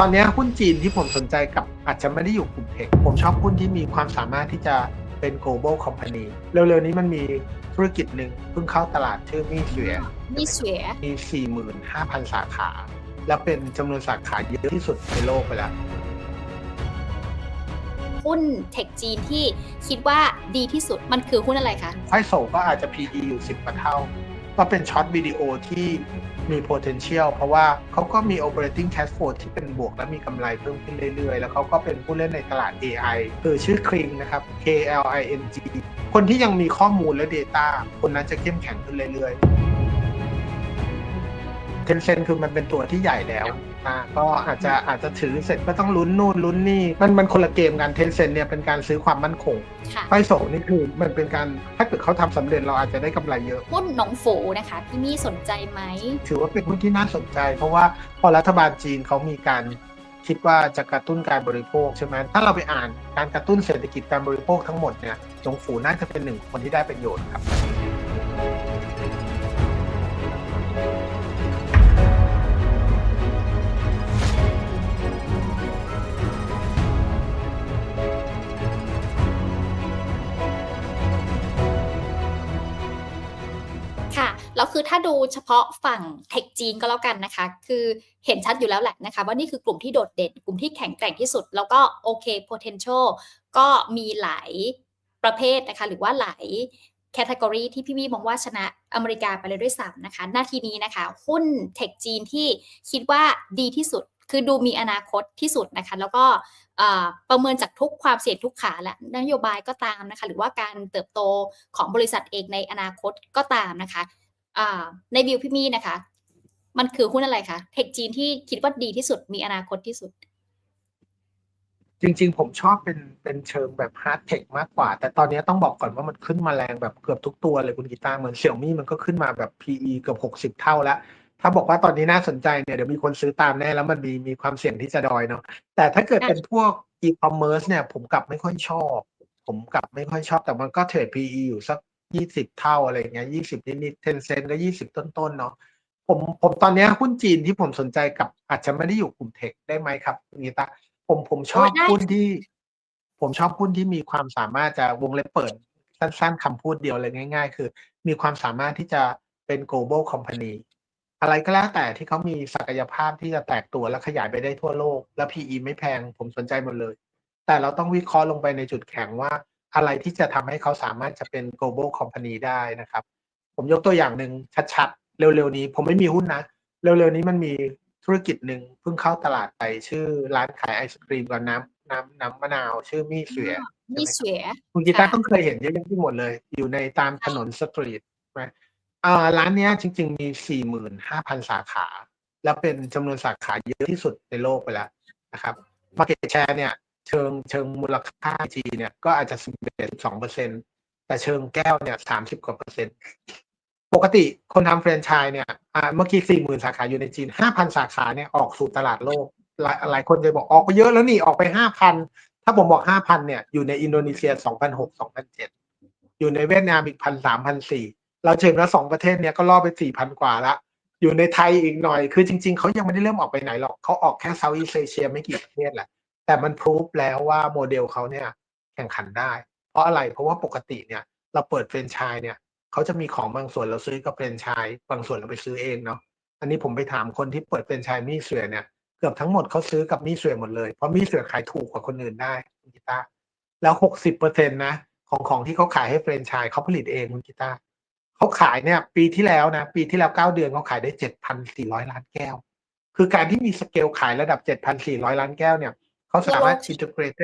ตอนนี้หุ้นจีนที่ผมสนใจกับอาจจะไม่ได้อยู่กลุ่มเทค ผมชอบหุ้นที่มีความสามารถที่จะเป็น global company เร็วๆนี้มันมีธุรกิจหนึ่งเพิ่งเข้าตลาดชื่อมี่เสวียนี่เสียมี 45,000 สาขา และเป็นจำนวนสาขาเยอะที่สุดในโลกไปแล้วหุ้นเทคจีนที่คิดว่าดีที่สุดมันคือหุ้นอะไรคะไฟโซก็อาจจะ PE อยู่ 10กว่าเท่า ก็เป็นช็อตวิดีโอที่มี potential เพราะว่าเขาก็มี operating cash flow ที่เป็นบวกและมีกำไรเพิ่มขึ้นเรื่อยๆ แล้วเขาก็เป็นผู้เล่นในตลาด AI คือชื่อคลิงนะครับ K L I N G คนที่ยังมีข้อมูลและ Data คนนั้นจะเข้มแข็งขึ้นเรื่อยๆ Tencent คือมันเป็นตัวที่ใหญ่แล้วอ่าก็อาจจะอาจจะถือเสร็จก็ต้องลุ้นนู่นลุ้นนี่มันมันคนละเกมกัน Tencent เนี่ยเป็นการซื้อความมั่นคงค่ะไฟโซนี่คือมันเป็นการถ้าเกิดเขาทำสำเร็จเราอาจจะได้กำไรเยอะ หุ้นหนองฝูนะคะ พี่มี่สนใจไหม ถือว่าเป็นหุ้นที่น่าสนใจ เพราะว่าพอรัฐบาลจีนเขามีการคิดว่าจะกระตุ้นการบริโภคใช่ไหมถ้าเราไปอ่านการกระตุ้นเศรษฐกิจการบริโภคทั้งหมดเนี่ยหลวงฝูน่าจะเป็นหนึ่งคนที่ได้ประโยชน์ครับ คือถ้าดูเฉพาะฝั่งเทคจีนก็แล้วกันนะคะ คือเห็นชัดอยู่แล้วแหละนะคะ ว่านี่คือกลุ่มที่โดดเด่น กลุ่มที่แข็งแกร่งที่สุด แล้วก็โอเค potential ก็มีหลายประเภทนะคะ หรือว่าหลายแคตตากรีที่พี่วี่มองว่าชนะอเมริกาไปเลยด้วยซ้ำนะคะ หน้าทีนี้นะคะ หุ้นเทคจีนที่คิดว่าดีที่สุด คือดูมีอนาคตที่สุดนะคะ แล้วก็ประเมินจากทุกความเสี่ยงทุกขาและนโยบายก็ตามนะคะ หรือว่าการเติบโตของบริษัทเองในอนาคตก็ตามนะคะ ในวิวพี่มี่นะคะ มันคือหุ้นอะไรคะเทคจีนที่คิดว่าดีที่สุดมีอนาคตที่สุด จริง ๆ ผมชอบเป็นเป็นเชิงแบบฮาร์ดเทคมากกว่า แต่ตอนนี้ต้องบอกก่อนว่ามันขึ้นมาแรงแบบเกือบทุกตัวเลยคุณกีตาร์เหมือนเสี่ยมี่มันก็ขึ้นมาแบบ PE เกือบหกสิบ60เท่าแล้วถ้าบอกว่าตอนนี้น่าสนใจเนี่ยเดี๋ยวมีคนซื้อตามแน่แล้วมันมีมีความเสี่ยงที่จะดอยเนาะแต่ถ้าเกิดเป็นพวก e-commerce เนี่ยผมกลับไม่ค่อยชอบ ผมกลับไม่ค่อยชอบแต่มันก็เทรด PE อยู่สัก ยี่สิบเท่าอะไรเงี้ยยี่สิบนิดๆเทนเซนก็ยี่สิบต้นๆเนาะผมผมตอนนี้หุ้นจีนที่ผมสนใจกับอาจจะไม่ได้อยู่กลุ่มเทคได้ไหมครับคุณกีตาร์ผมผมชอบโอ้ได้หุ้นที่ ผมชอบหุ้นที่มีความสามารถจะวงเล็บเปิดสั้นๆคำพูดเดียวเลยง่าย ๆ คือ มีความสามารถที่จะเป็น global company อะไรก็แล้วแต่ที่เขามีศักยภาพที่จะแตกตัวและขยายไปได้ทั่วโลก และ PE ไม่แพงผมสนใจหมดเลย แต่เราต้องวิเคราะห์ลงไปในจุดแข็งว่า อะไรที่จะทำให้เขาสามารถจะเป็น global company ได้นะครับ ผมยกตัวอย่างหนึ่งชัดๆ เร็วๆนี้ ผมไม่มีหุ้นนะ เร็วๆนี้มันมีธุรกิจหนึ่งเพิ่งเข้าตลาดไปชื่อร้านขายไอศครีมกับน้ำน้ำน้ำมะนาว ชื่อมี่เสวียนี่เสียคุณกีตาร์ค่ะต้องเคยเห็นเยอะแยะไปหมดเลย อยู่ในตามถนนสตรีทใช่ไหมอ่าร้านเนี้ยจริง ๆ มี 45,000 สาขา แล้วเป็นจำนวนสาขาเยอะที่สุดในโลกไปแล้วนะครับ Market Share เนี่ย เชิงเชิงมูลค่าจีเนี่ยก็อาจจะ11 2เปอร์เซ็นแต่เชิงแก้วเนี่ย30กว่าเปอร์เซ็นต์ปกติคนทำแฟรนไชส์เนี่ยเมื่อกี้40,000สาขาอยู่ในจีน5,000สาขาเนี่ยออกสู่ตลาดโลก หลายหลายคนจะบอกออกไปเยอะแล้วนี่ออกไป5,000ถ้าผมบอก5,000เนี่ยอยู่ในอินโดนีเซีย2,600 2,700องพันเจ็ดอยู่ในเวียดนามอีก1,300 1,400เราเชิญแล้วสองประเทศเนี้ยก็ล่อไป4,000กว่าละอยู่ในไทยอีกหน่อย คือจริง ๆ เขายังไม่ได้เริ่มออกไปไหนหรอกเขาออกแค่เซาท์อีสเอเชียไม่กี่ประเทศแหละ แต่มันพรูฟแล้วว่าโมเดลเขาเนี่ยแข่งขันได้ เพราะอะไรเพราะว่าปกติเนี่ยเราเปิดแฟรนไชส์เนี่ยเขาจะมีของบางส่วนเราซื้อกับแฟรนไชส์บางส่วนเราไปซื้อเองเนาะอันนี้ผมไปถามคนที่เปิดแฟรนไชส์มี่เสือเนี่ยเกือบทั้งหมดเขาซื้อกับมี่เสือหมดเลยเพราะมี่เสือขายถูกกว่าคนอื่นได้คุณกีตาร์แล้วหกสิบเปอร์เซ็นต์นะของของที่เขาขายให้แฟรนไชส์เขาผลิตเองคุณกีตาร์เขาขายเนี่ยปีที่แล้วนะปีที่แล้วเก้าเดือนเขาขายได้เจ็ดพันสี่ร้อยล้านแก้ว คือการที่มีสเกลขายระดับเจ็ดพันสี่ร้อยล้านแก้วเนี่ย เขาสามารถทั่วโลกอินทิเกรต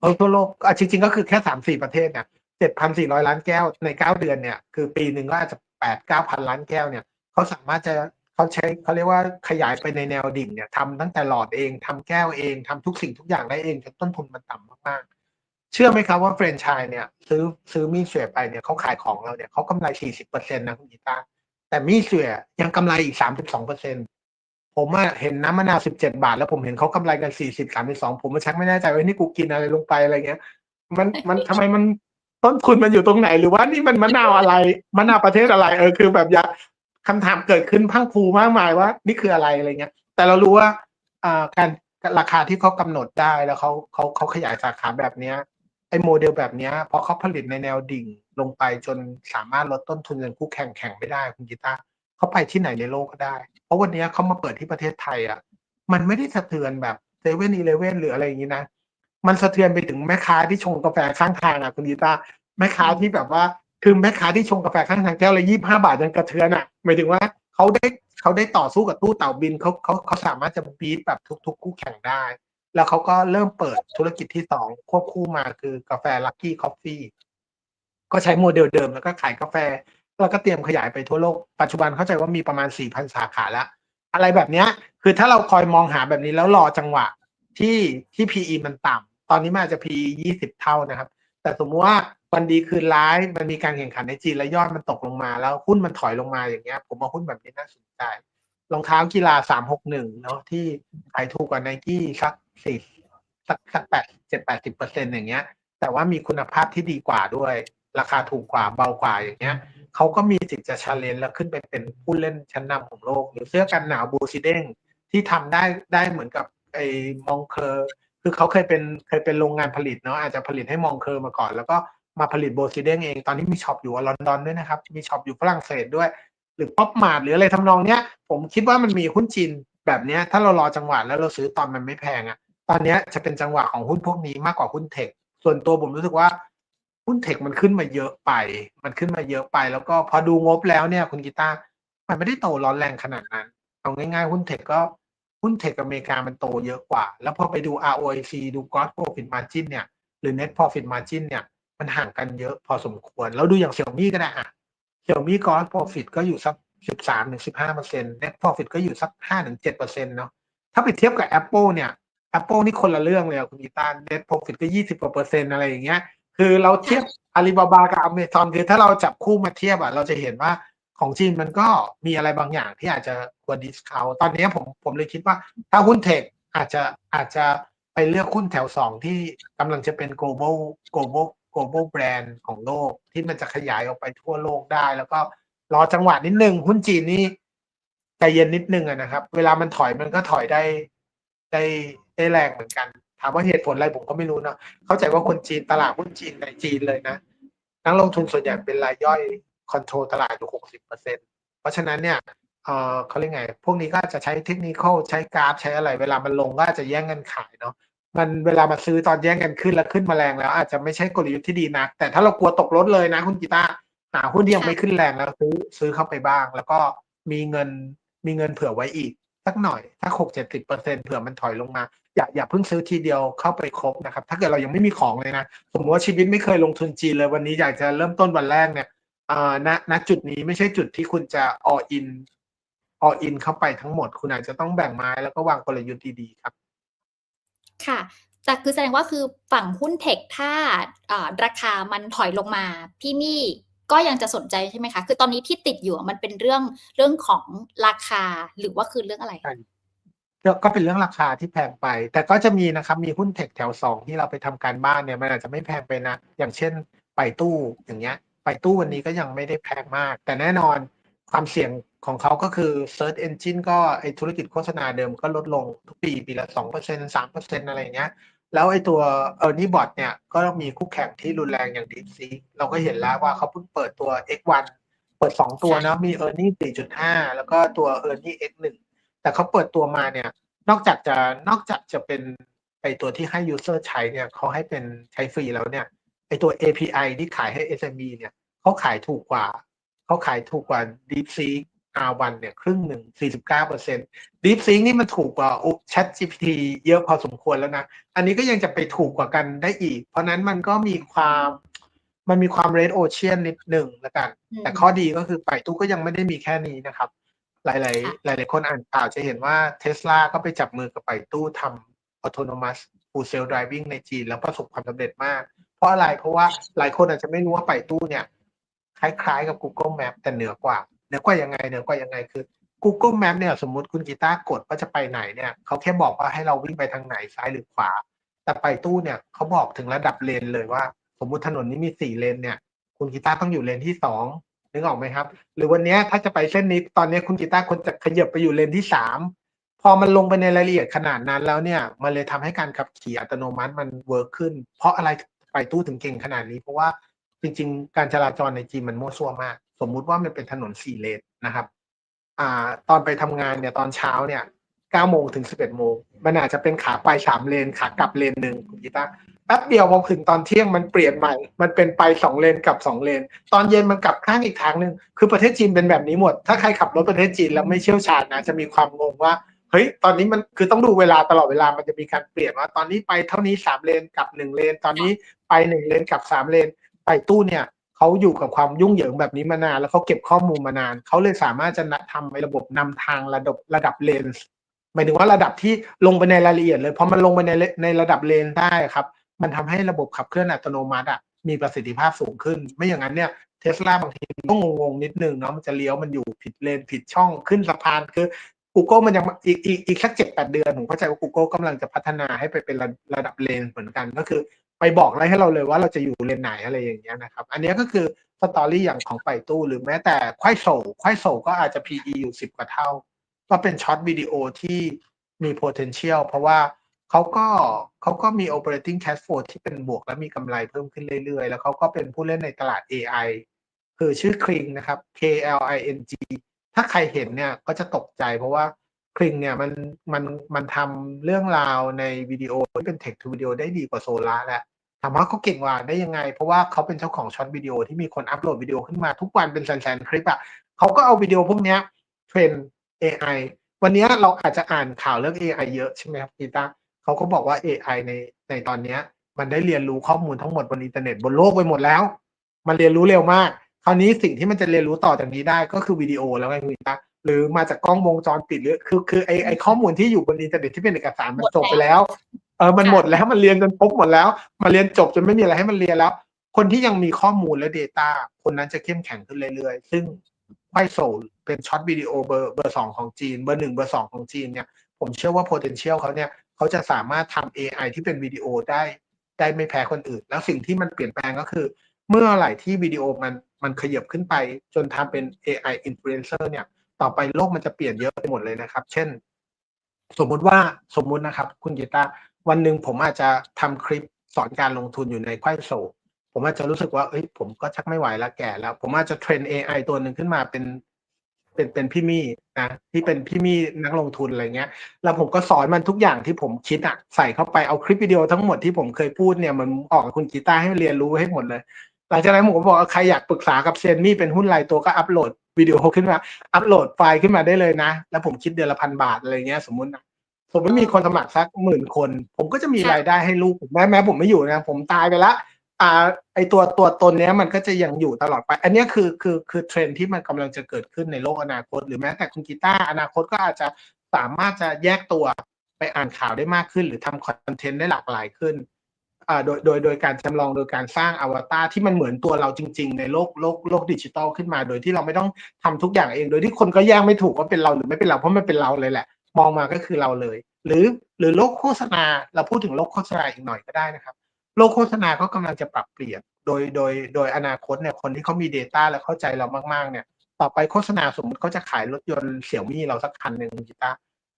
เออทั่วโลกอะจริง ๆ ก็คือแค่สามสี่ประเทศเนี่ยเจ็ดพันสี่ร้อยล้านแก้วในเก้าเดือนเนี่ย คือปีหนึ่งก็อาจจะแปดเก้าพันล้านแก้วเนี่ยเขาสามารถจะเขาใช้เขาเรียกว่าขยายไปในแนวดิ่งเนี่ยทำตั้งแต่หลอดเองทำแก้วเองทำทุกสิ่งทุกอย่างได้เองจนต้นทุนมันต่ำมากๆ เชื่อไหมครับว่าแฟรนไชส์เนี่ย ซื้อซื้อมีเสือไปเนี่ยเขาขายของเราเนี่ยเขากำไรสี่สิบเปอร์เซ็นต์นะคุณกีตาร์แต่มีเสือยังกำไรอีกสามสิบสองเปอร์เซ็นต์ ผมเห็นน้ำมะนาวสิบเจ็ดบาท แล้วผมเห็นเขากำไรกันสี่สิบสามสองผมมาชักไม่แน่ใจว่านี่กูกินอะไรลงไปอะไรเงี้ย มันมันทำไมมันต้นทุนมันอยู่ตรงไหน หรือว่านี่มันมะนาวอะไรมะนาวประเทศอะไรเออคือแบบอยากคำถามเกิดขึ้นพังพูมากมายว่า นี่คืออะไรอะไรเงี้ย แต่เรารู้ว่าอ่าการราคาที่เขากำหนดได้แล้วเขาเขาเขาขยายสาขาแบบเนี้ยไอ้โมเดลแบบเนี้ยพอเขาผลิตในแนวดิ่งลงไปจนสามารถลดต้นทุนจนคู่แข่งแข่งไม่ได้คุณกีตาร์ เขาไปที่ไหนในโลกก็ได้ เพราะวันนี้เขามาเปิดที่ประเทศไทยอะ มันไม่ได้สะเทือนแบบเซเว่นอีเลเว่นหรืออะไรอย่างนี้นะ มันสะเทือนไปถึงแม่ค้าที่ชงกาแฟข้างทางอะคุณกีตาแม่ค้าที่แบบว่าคือแม่ค้าที่ชงกาแฟข้างทางแก้วละยี่ห้าบาทยังกระเทือนอะหมายถึงว่าเขาได้เขาได้ต่อสู้กับตู้เต่าบินเขาเขาเขาสามารถจะบีทแบบทุก ๆ คู่แข่งได้ แล้วเขาก็เริ่มเปิดธุรกิจที่สองควบคู่มาคือกาแฟลั c กี้คอฟฟี่ก็ใช้โมเดลเดิมแล้วก็ขายกาแฟ แล้วก็เตรียมขยายไปทั่วโลก ปัจจุบันเข้าใจว่ามีประมาณ 4,000 สาขาแล้ว อะไรแบบเนี้ย คือถ้าเราคอยมองหาแบบนี้แล้วรอจังหวะที่ที่ PE มันต่ำตอนนี้มันอาจจะ PE 20 เท่านะครับ แต่สมมติว่าวันดีคืนร้ายมันมีการแข่งขันในจีนและยอดมันตกลงมา แล้วหุ้นมันถอยลงมาอย่างเงี้ย ผมว่าหุ้นแบบนี้น่าสนใจรองเท้ากีฬา 361 เนาะที่ขายถูกกว่าไนกี้สักสี่สักสักแปดเจ็ดแปดสิบเปอร์เซ็นอย่างเงี้ย แต่ว่ามีคุณภาพที่ดีกว่าด้วย ราคาถูกกว่าเบากว่าอย่างเงี้ย เขาก็มีสิทธิ์จะชาเลนจ์แล้วขึ้นไปเป็นผู้เล่นชั้นนำของโลก หรือเสื้อกันหนาวบูซิเด้งที่ทำได้ได้เหมือนกับไอ้มองเคอร์คือเขาเคยเป็นเคยเป็นโรงงานผลิตเนาะอาจจะผลิตให้มองเคอร์มาก่อน แล้วก็มาผลิตโบซิเด้งเองตอนนี้มีช็อปอยู่ลอนดอนด้วยนะครับ มีช็อปอยู่ฝรั่งเศสด้วย หรือป๊อปมาร์ทหรืออะไรทำนองเนี้ย ผมคิดว่ามันมีหุ้นจีนแบบเนี้ย ถ้าเรารอจังหวะแล้วเราซื้อตอนมันไม่แพงอะ่ะตอนนี้จะเป็นจังหวะของหุ้นพวกนี้มากกว่าหุ้นเทคส่วนตัวผมรู้สึกว่า หุ้นเทคมันขึ้นมาเยอะไป มันขึ้นมาเยอะไป แล้วก็พอดูงบแล้วเนี่ยคุณกีตาร์มันไม่ได้โตร้อนแรงขนาดนั้นเอาง่ายๆ หุ้นเทคก็หุ้นเทคอเมริกามันโตเยอะกว่า แล้วพอไปดู ROIC ดู Gross Profit Margin เนี่ย หรือ Net Profit Margin เนี่ย มันห่างกันเยอะพอสมควร แล้วดูอย่างเซี่ยมี่ก็ได้อะเซี่ยมี่ Gross Profit ก็อยู่สัก 13ถึง15เปอร์เซ็นต์ Net Profit ก็อยู่สัก5ถึง7เปอร์เซ็นต์เนาะ ถ้าไปเทียบกับ Apple เนี่ย Apple นี่คนละเรื่องเลยอะคุณกีตาร์ Net Profit ก็ 20กว่าเน็ต์อะไรอย่างเงี้ย คือเราเทียบอาลีบาบากับอเมซอนคือถ้าเราจับคู่มาเทียบอะเราจะเห็นว่าของจีนมันก็มีอะไรบางอย่างที่อาจจะควรดิสคาวตอนนี้ผมผมเลยคิดว่า ถ้าหุ้นเทคอาจจะอาจจะไปเลือกหุ้นแถวสองที่กำลังจะเป็น global global global brand ของโลกที่มันจะขยายออกไปทั่วโลกได้ แล้วก็รอจังหวะนิดนึง หุ้นจีนนี่ใจเย็นนิดนึงนะครับ เวลามันถอยมันก็ถอยได้ได้ได้แรงเหมือนกันามว่าเหตุผลอะไรผมก็ไม่รู้เนาะเข้าใจว่าคนจีนตลาดหุ้นจีนในจีนเลยนะนักลงทุนส่วนใหญ่เป็นรายย่อยคอนโทรลตลาดอยู่หกสิบเปอร์เซ็นเพราะฉะนั้นเนี่ยเออเขาเรียกไง พวกนี้ก็จะใช้เทคนิคใช้กราฟใช้อะไร เวลามันลงก็จะแย่งกันขายเนาะมันเวลามาซื้อตอนแย่งกันขึ้นแล้วขึ้นมาแรงแล้ว อาจจะไม่ใช่กลยุทธ์ที่ดีนะแต่ถ้าเรากลัวตกรถเลยนะคุณกีตาหาหุ้นที่ยังไม่ขึ้นแรงแล้วซื้อซื้อเข้าไปบ้าง แล้วก็มีเงินมีเงินเผื่อไว้อีกสักหน่อยสักหกเจ็ดสิบเปอร์เซ็นเผื่อมันถอยลงมา อย่าอย่าเพิ่งซื้อทีเดียวเข้าไปครบนะครับ ถ้าเกิดเรายังไม่มีของเลยนะสมมติว่าชีวิตไม่เคยลงทุนจีนเลยวันนี้อยากจะเริ่มต้นวันแรกเนี่ยอ่าณณจุดนี้ไม่ใช่จุดที่คุณจะ all in all in เข้าไปทั้งหมด คุณอาจจะต้องแบ่งไม้แล้วก็วางกลยุทธ์ดีๆครับ ค่ะแต่คือแสดงว่าคือฝั่งหุ้นเทคถ้าอ่าราคามันถอยลงมาพี่มี่ก็ยังจะสนใจใช่ไหมคะ คือตอนนี้ที่ติดอยู่อะมันเป็นเรื่องเรื่องของราคาหรือว่าคือเรื่องอะไรใช่ ก็เป็นเรื่องราคาที่แพงไป แต่ก็จะมีนะครับ มีหุ้นเทคแถวสองที่เราไปทำการบ้านเนี่ย มันอาจจะไม่แพงไปนะ อย่างเช่นไปตู้อย่างเงี้ย ไปตู้วันนี้ก็ยังไม่ได้แพงมาก แต่แน่นอนความเสี่ยงของเขาก็คือ Search Engine ก็ไอธุรกิจโฆษณาเดิมก็ลดลงทุกปี ปีละสองเปอร์เซ็นสามเปอร์เซ็นอะไรเงี้ย แล้วไอตัว e a r n i n g Bot เนี่ย ก็ต้องมีคู่แข่งที่รุนแรงอย่าง DeepSeek เราก็เห็นแล้วว่าเขาเพิ่งเปิดตัว X1 เปิดสองตัวนะมี e a r n i n g 4.5 แล้วก็ตัว e a r n i n g X1 แต่เขาเปิดตัวมาเนี่ย นอกจากจะนอกจากจะเป็นไอตัวที่ให้ user ใช้เนี่ยเขาให้เป็นใช้ฟรีแล้วเนี่ยไอตัว API ที่ขายให้ SME เนี่ยเขาขายถูกกว่าเขาขายถูกกว่า DeepSeek R1 เนี่ยครึ่งหนึ่ง49เปอร์เซ็นต์ DeepSeek นี่มันถูกกว่า Chat GPT เยอะพอสมควรแล้วนะ อันนี้ก็ยังจะไปถูกกว่ากันได้อีก เพราะนั้นมันก็มีความมันมีความ red ocean นิดหนึ่งแล้วกันอืมแต่ข้อดีก็คือไปตู้ก็ยังไม่ได้มีแค่นี้นะครับ หลายค่ะๆหลาย ๆ คนอ่านข่าวจะเห็นว่าเทสลาก็ไปจับมือกับไปตู้ทำ autonomous full self driving ในจีน แล้วประสบความสำเร็จมาก เพราะอะไรเพราะว่าหลายคนอาจจะไม่รู้ว่าไปตู้เนี่ยคล้าย ๆ กับ Google Map แต่เหนือกว่าเหนือกว่ายังไงเหนือกว่ายังไงคือ Google Map เนี่ยสมมุติคุณกีตาร์กดว่าจะไปไหนเนี่ยเขาแค่บอกว่าให้เราวิ่งไปทางไหนซ้ายหรือขวา แต่ไปตู้เนี่ยเขาบอกถึงระดับเลนเลยว่า สมมุติถนนนี้มีสี่เลนเนี่ย คุณกีตาร์ต้องอยู่เลนที่สอง นึกออกไหมครับ หรือวันนี้ถ้าจะไปเส้นนี้ตอนนี้คุณกีตาร์ควรจะขยับไปอยู่เลนที่สามพอมันลงไปในรายละเอียดขนาดนั้นแล้วเนี่ย มันเลยทำให้การขับขี่อัตโนมัติมันเวิร์กขึ้น เพราะอะไรไปตู้ถึงเก่งขนาดนี้ เพราะว่าจริง ๆ การจราจรในจีนมันมั่วซั่วมาก สมมุติว่ามันเป็นถนนสี่เลนนะครับอ่าตอนไปทำงานเนี่ยตอนเช้าเนี่ยเก้าโมงถึงสิบเอ็ดโมงมันอาจจะเป็นขาไปสามเลนขากลับเลนหนึ่งคุณกีตาร์ แป๊บเดียวพอถึงตอนเที่ยงมันเปลี่ยนใหม่ มันเป็นไปสองเลนกลับสองเลน ตอนเย็นมันกลับข้างอีกทางหนึ่งคือประเทศจีนเป็นแบบนี้หมด ถ้าใครขับรถประเทศจีนแล้วไม่เชี่ยวชาญนะจะมีความงงว่าเฮ้ยตอนนี้มันคือต้องดูเวลาตลอดเวลามันจะมีการเปลี่ยนว่า ตอนนี้ไปเท่านี้สามเลนกลับหนึ่งเลน ตอนนี้ไปหนึ่งเลนกลับสามเลน ไปตู้เนี่ยเขาอยู่กับความยุ่งเหยิงแบบนี้มานาน แล้วเขาเก็บข้อมูลมานานเขาเลยสามารถจะทำในระบบนำทางระดับระดับเลนหมายถึงว่าระดับที่ลงไปในรายละเอียดเลยเพอมันลงไปในในระดับเลนได้ครับ มันทำให้ระบบขับเคลื่อนอัตโนมัติอะมีประสิทธิภาพสูงขึ้น ไม่อย่างนั้นเนี่ยเทสลาบางทีก็งงๆนิดนึงเนาะมันจะเลี้ยวมันอยู่ผิดเลนผิดช่องขึ้นสะพานคือ Google มันยังอีกอีกอีกสักเจ็ดแปดเดือนผมเข้าใจว่า Google กำลังจะพัฒนาให้ไปเป็นระระดับเลนเหมือนกันก็คือ ไปบอกอะไรให้เราเลยว่าเราจะอยู่เลนไหนอะไรอย่างเงี้ยนะครับอันนี้ก็คือสตอรี่อย่างของไปตู้หรือแม้แต่ควายโศกควายโศกก็อาจจะ PE อยู่สิบกว่าเท่า ก็เป็นช็อตวิดีโอที่มี potential เพราะว่า เขาก็เขาก็มี operating cash flow ที่เป็นบวกและมีกำไรเพิ่มขึ้นเรื่อยๆ แล้วเขาก็เป็นผู้เล่นในตลาด AI คือชื่อคริงนะครับ K L I N G ถ้าใครเห็นเนี่ยก็จะตกใจเพราะว่าคริงเนี่ยมันมันมันทำเรื่องราวในวิดีโอที่เป็น text to video ได้ดีกว่าโซล่าแล้วถามว่าเขาเก่งกว่าได้ยังไง เพราะว่าเขาเป็นเจ้าของช็อตวิดีโอที่มีคนอัปโหลดวิดีโอขึ้นมาทุกวันเป็นแสนๆคลิปอะเขาก็เอาวิดีโอพวกนี้เทรน AI วันนี้เราอาจจะอ่านข่าวเรื่อง AI เยอะใช่ไหมครับกีตาร์ เขาก็บอกว่า AI ในในตอนเนี้ย มันได้เรียนรู้ข้อมูลทั้งหมดบนอินเทอร์เน็ตบนโลกไปหมดแล้ว มันเรียนรู้เร็วมาก คราวนี้สิ่งที่มันจะเรียนรู้ต่อจากนี้ได้ก็คือวิดีโอแล้วไงคุณตาหรือมาจากกล้องวงจรปิดหรือคือคือไอไอข้อมูลที่อยู่บนอินเทอร์เน็ตที่เป็นเอกสารมันจบไปแล้วเออมันหมดแล้วมันเรียนจนพบหมดแล้วมันเรียนจบจนไม่มีอะไรให้มันเรียนแล้ว คนที่ยังมีข้อมูลและ Data คนนั้นจะเข้มแข็งขึ้นเรื่อยๆ ซึ่งไ i โซเป็นช็อตวิดีโอเบอร์เบอร์สองของจีน เบอร์หนึ่งเบอร์สองของจีนเนี่ยผมเชื่อว่า potential เขาเนี่ย เขาจะสามารถทำ AI ที่เป็นวิดีโอได้ได้ไม่แพ้คนอื่น แล้วสิ่งที่มันเปลี่ยนแปลงก็คือ เมื่อไหร่ที่วิดีโอมันมันขยับขึ้นไป จนทำเป็น AI influencer เนี่ย ต่อไปโลกมันจะเปลี่ยนเยอะไปหมดเลยนะครับ เช่น สมมุติว่าสมมุตินะครับ คุณกีตาวันหนึ่งผมอาจจะทำคลิปสอนการลงทุนอยู่ในควายโซผมอาจจะรู้สึกว่าเอ้ยผมก็ชักไม่ไหวแล้วแก่แล้ว ผมอาจจะเทรน AI ตัวหนึ่งขึ้นมาเป็น เป็นเป็นพี่มี่นะที่เป็นพี่มี่นักลงทุนอะไรเงี้ย แล้วผมก็สอนมันทุกอย่างที่ผมคิดอะใส่เข้าไปเอาคลิปวิดีโอทั้งหมดที่ผมเคยพูดเนี่ยมันออกกับคุณกีตาร์ให้มันเรียนรู้ให้หมดเลย หลังจากนั้นผมก็บอกว่าใครอยากปรึกษากับเซนมี่เป็นหุ้นรายตัวก็อัปโหลดวิดีโอขึ้นมาอัปโหลดไฟล์ขึ้นมาได้เลยนะ แล้วผมคิดเดือนละพันบาทอะไรเงี้ยสมมุตินะผมไม่มีคนสมัครสักหมื่นคน ผมก็จะมีค่ะรายได้ให้ลูกผมแม้แม้ผมไม่อยู่นะผมตายไปละ อ่าไอตัวตัวตนเนี้ยมันก็จะยังอยู่ตลอดไป อันนี้คือคือคือเทรนที่มันกำลังจะเกิดขึ้นในโลกอนาคต หรือแม้แต่คุณกีตาร์อนาคตก็อาจจะสามารถจะแยกตัวไปอ่านข่าวได้มากขึ้น หรือทำคอนเทนต์ได้หลากหลายขึ้นอ่าโดยโดยโดยการจำลองโดยการสร้างอวตารที่มันเหมือนตัวเราจริง ๆ ในโลกโลกโลกดิจิตอลขึ้นมา โดยที่เราไม่ต้องทำทุกอย่างเอง โดยที่คนก็แยกไม่ถูกว่าเป็นเราหรือไม่เป็นเราเพราะมันเป็นเราเลยแหละ มองมาก็คือเราเลย หรือหรือโลกโฆษณาเราพูดถึงโลกโฆษณาอีกหน่อยก็ได้นะครับ โลกโฆษณาก็กำลังจะปรับเปลี่ยนโดยโดยโดยอนาคตเนี่ยคนที่เขามี Data และเข้าใจเรามากๆ เนี่ย ต่อไปโฆษณาสมมติเขาจะขายรถยนต์เสี่ยวมี่เราสักคันหนึ่งคุณจิตา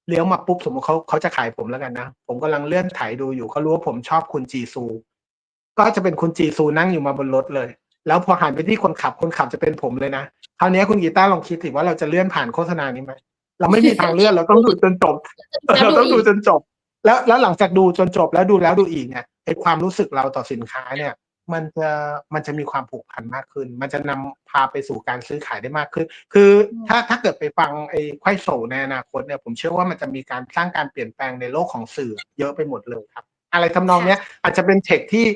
เลี้ยวมาปุ๊บสมมติเขาเขาจะขายผมแล้วกันนะ ผมกำลังเลื่อนถ่ายดูอยู่เขารู้ว่าผมชอบคุณจีซู ก็จะเป็นคุณจีซูนั่งอยู่มาบนรถเลย แล้วพอหันไปที่คนขับคนขับจะเป็นผมเลยนะคราวนี้คุณกีตาร์ลองคิดสิว่าเราจะเลื่อนผ่านโฆษณานี้ไหมเราไม่มีทางเลื่อนเราต้องดูจนจบเราต้องดูจนจบ แล้วแล้วหลังจากดูจนจบแล้วดูแล้วดูอีกเนี่ย ไอความรู้สึกเราต่อสินค้าเนี่ย มันจะมันจะมีความผูกพันมากขึ้น มันจะนำพาไปสู่การซื้อขายได้มากขึ้น คือถ้าถ้าเกิดไปฟังไอ้ไขว้โศในอนาคตเนี่ยผมเชื่อว่ามันจะมีการสร้างการเปลี่ยนแปลงในโลกของสื่อเยอะไปหมดเลยครับ อะไรทำนองเนี้ยอาจจะเป็นเทคที่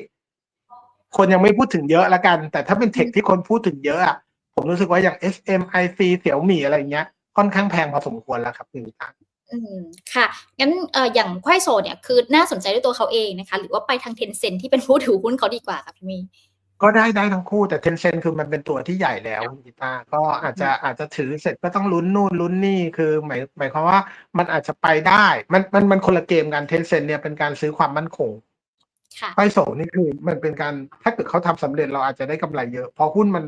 คนยังไม่พูดถึงเยอะละกัน แต่ถ้าเป็นเทคที่คนพูดถึงเยอะอะผมรู้สึกว่าอย่าง SM IC เสี่ยวหมี่อะไรเงี้ยค่อนข้างแพงพอสมควรแล้วครับหนึ่งตัง อืมค่ะ งั้นเอ่ออย่างควายโซเนี่ยคือน่าสนใจด้วยตัวเขาเองนะคะ หรือว่าไปทางเทนเซ็นที่เป็นผู้ถือหุ้นเขาดีกว่าค่ะพี่มี ก็ได้ได้ทั้งคู่แต่ Tencent คือมันเป็นตัวที่ใหญ่แล้วคุณกีตาร์ก็อาจจะอาจจะถือเสร็จก็ต้องลุ้นนู่นลุ้นนี่คือหมายหมายความว่ามันอาจจะไปได้ มันมันมันคนละเกมกัน Tencent เนี่ยเป็นการซื้อความมั่นคงค่ะไฟโซนี่คือมันเป็นการถ้าเกิดเขาทำสำเร็จเราอาจจะได้กำไรเยอะเพราะหุ้นมัน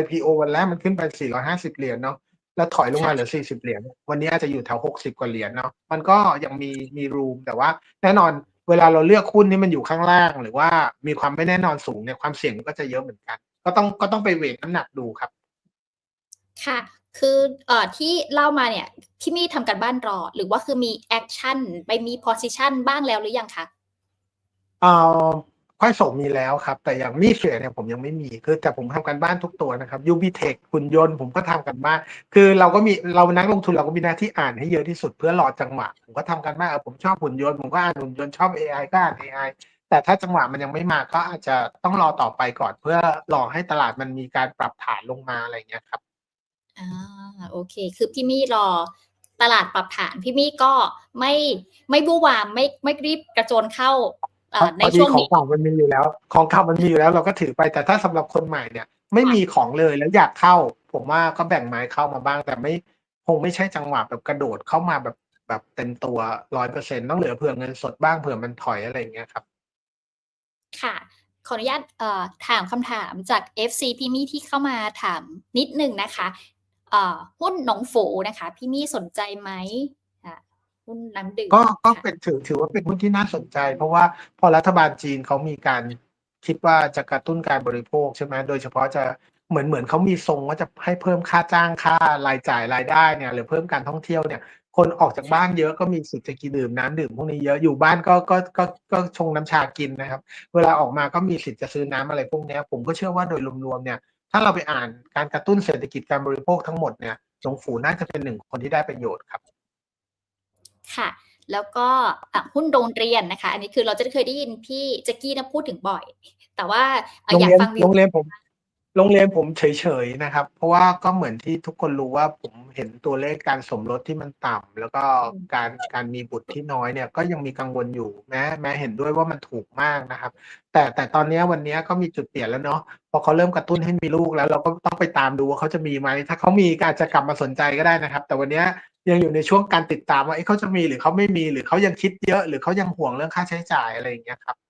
IPO วันแรกมันขึ้นไป 450 เหรียญเนาะ แล้วถอยลงมาค่ะเหลือ40เหรียญวันนี้อาจจะอยู่แถว60กว่าเหรียญเนาะมันก็ยังมีมีรูมแต่ว่า แน่นอนเวลาเราเลือกหุ้นที่มันอยู่ข้างล่าง หรือว่ามีความไม่แน่นอนสูงเนี่ยความเสี่ยงมันก็จะเยอะเหมือนกัน ก็ต้องก็ต้องไปเวทน้ำหนักดูครับ ค่ะ คือเอ่อที่เล่ามาเนี่ยพี่มี่ทำการบ้านรอ หรือว่าคือมีแอคชั่นไปมี position บ้างแล้วหรือยังคะเอ่อ ค่อยส่งมีแล้วครับ แต่อย่างมีเสียเนี่ยผมยังไม่มีคือแต่ผมทำกันบ้านทุกตัวนะครับยูบีเทคหุ่นยนต์ผมก็ทำกันบ้าน คือเราก็มีเรานักลงทุนเราก็มีหน้าที่อ่านให้เยอะที่สุดเพื่อรอจังหวะ ผมก็ทำกันบ้านเออผมชอบหุ่นยนต์ผมก็อ่านหุ่นยนต์ชอบ AI ก็อ่าน AI แต่ถ้าจังหวะมันยังไม่มาก็อาจจะต้องรอต่อไปก่อน เพื่อรอให้ตลาดมันมีการปรับฐานลงมาอะไรอย่างเงี้ยครับอ่าโอเค คือพี่มี่รอตลาดปรับฐานพี่มี่ก็ไม่ไม่บูวามไม่ไม่รีบกระโจนเข้า ในพอดีช่วงของนี้เก่ามันมีอยู่แล้ว ของเก่ามันมีอยู่แล้วเราก็ถือไปแต่ถ้าสำหรับคนใหม่เนี่ย ไม่มีของเลยแล้วอยากเข้า ผมว่าก็แบ่งไม้เข้ามาบ้าง แต่ไม่คงไม่ใช่จังหวะแบบกระโดดเข้ามาแบบแบบเต็มตัวร้อยเปอร์เซ็นต้องเหลือเผื่อเงินสดบ้างเผื่อมันถอยอะไรอย่างเงี้ยครับ ค่ะขออนุญาตเอ่อถามคำถามจาก FC พี่มี่ที่เข้ามาถามนิดนึงนะคะเอ่อหุ้นหนองฝูนะคะ พี่มี่สนใจไหมอะ หุ้นน้ำดื่มก็ก็ค่ะเป็นถือถือว่าเป็นหุ้นที่น่าสนใจ เพราะว่าพอรัฐบาลจีนเขามีการคิดว่าจะกระตุ้นการบริโภคใช่ไหมโดยเฉพาะจะเหมือนเหมือนเขามีทรงว่าจะให้เพิ่มค่าจ้างค่ารายจ่ายรายได้เนี่ยหรือเพิ่มการท่องเที่ยวเนี่ย คนออกจากบ้านเยอะก็มีสิทธิ์จะกินดื่มน้ำดื่มพวกนี้เยอะอยู่บ้านก็ก็ก็ก็ชงน้ำชากินนะครับ เวลาออกมาก็มีสิทธิ์จะซื้อน้ำอะไรพวกเนี้ยผมก็เชื่อว่าโดยรวมๆเนี่ย ถ้าเราไปอ่านการกระตุ้นเศรษฐกิจการบริโภคทั้งหมดเนี่ยหลวงฝูน่าจะเป็นหนึ่งคนที่ได้ประโยชน์ครับ ค่ะ แล้วก็หุ้นโรงเรียนนะคะ อันนี้คือเราจะเคยได้ยินพี่แจ็กกี้นะพูดถึงบ่อย แต่ว่าอยากฟังวิวโรงเรียนผม โรงเรียนผมเฉยๆนะครับ เพราะว่าก็เหมือนที่ทุกคนรู้ว่าผมเห็นตัวเลขการสมรสที่มันต่ำแล้วก็การการมีบุตรที่น้อยเนี่ยก็ยังมีกังวลอยู่แม้แม้เห็นด้วยว่ามันถูกมากนะครับ แต่แต่ตอนนี้วันนี้ก็มีจุดเปลี่ยนแล้วเนาะพอเขาเริ่มกระตุ้นให้มีลูกแล้ว เราก็ต้องไปตามดูว่าเขาจะมีไหมถ้าเขามีก็อาจจะกลับมาสนใจก็ได้นะครับ แต่วันนี้ยังอยู่ในช่วงการติดตามว่าเอ๊ะเขาจะมีหรือเขาไม่มีหรือเขายังคิดเยอะ หรือเขายังห่วงเรื่องค่าใช้จ่ายอะไรอย่างเงี้ยครับ